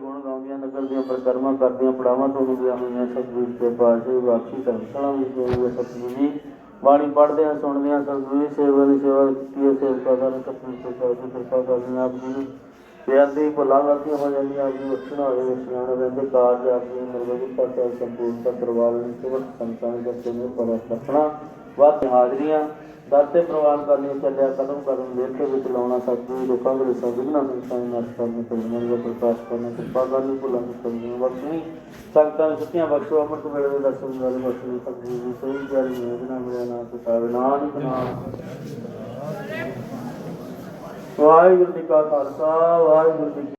ਗੁਣ ਗਾਉਂਦੀਆਂ ਨਗਰ ਦੀਆਂ ਪ੍ਰਕਰਮਾਂ ਕਰਦੀਆਂ, ਪੜਾਵਾਂ ਤੋਂ ਹੁੰਦੀਆਂ ਹੋਈਆਂ, ਸਤਿਗੁਰੂ ਤੇ ਪਾਸ਼ੇ ਬਖਸ਼ੀ ਧਰਮਸ਼ਾਲਾ ਵਿੱਚ ਹੋਈ ਸਤਿਗੁਰੂ ਜੀ। ਬਾਣੀ ਪੜ੍ਹਦੇ ਆ, ਸੁਣਦੇ ਆ, ਸਤਿਗੁਰੂ ਜੀ, ਸੇਵਾ ਦੀ ਸੇਵਾ ਕੀਤੀ ਹੈ, ਸੇਵਕਾ ਦਾ ਸਤਿਗੁਰੂ ਤੇ ਸਾਹਿਬ ਕਿਰਪਾ ਕਰਦੇ ਆਪ ਜੀ ਨੂੰ ਬੇਅੰਤੀ ਭੁੱਲਾਂ ਗਲਤੀਆਂ ਹੋ ਜਾਂਦੀਆਂ, ਆਪ ਜੀ ਬਖਸ਼ਣਾ ਹੋਵੇ ਬਖਸ਼ਣਾ ਰਹਿੰਦੇ ਕਾਰਜ ਆਪ ਜੀ ਨਿਰਵਹਿ ਪਾਸਾ ਸੰਪੂਰਨਤਾ ਕਰਵਾ ਲੈਣ ਸਿਵਤ ਸੰਤਾਂ ਦੇ ਦਸਤੇ ਨੂੰ ਪਰ ਰੱਖਣਾ ਵਾਤ ਹਾਜ਼ਰੀਆਂ ਦਾਤੇ ਪ੍ਰਵਾਨ ਕਰਨੀ ਚੱਲਿਆ, ਕਦਮ ਕਦਮ ਵੇਖ ਕੇ ਵਿੱਚ ਲਾਉਣਾ ਸਤਿਗੁਰੂ ਲੋਕਾਂ ਦੇ ਸੰਗਨਾ ਸੰਤਾਂ ਨੂੰ ਕਰਨ ਤੇ ਮਨ ਦਾ ਪ੍ਰਕਾਸ਼ ਕਰਨਾ ਕਿਰਪਾ ਕਰਨੀ ਭੁੱਲਾਂ ਨੂੰ ਕਰਨੀ ਬਖਸ਼ਣੀ ਸੰਗਤਾਂ ਨੂੰ ਸੁੱਤੀਆਂ ਬਖਸ਼ੋ, ਅਮਰਤ ਵੇਲੇ ਦੇ ਦਰਸ਼ਨ ਵਾਲੇ ਬਖਸ਼ਣੀ ਸਤਿਗੁਰੂ ਜੀ ਸਹੀ ਜਾਰੀ ਮੇਰਾ ਮੇਰਾ ਨਾਮ ਪਿਤਾ ਨਾਨਕ ਨਾਮ ਵਾਹਿਗੁਰੂ ਜੀ ਕਾ ਖਾਲਸਾ, ਵਾਹਿਗੁਰੂ ਜੀ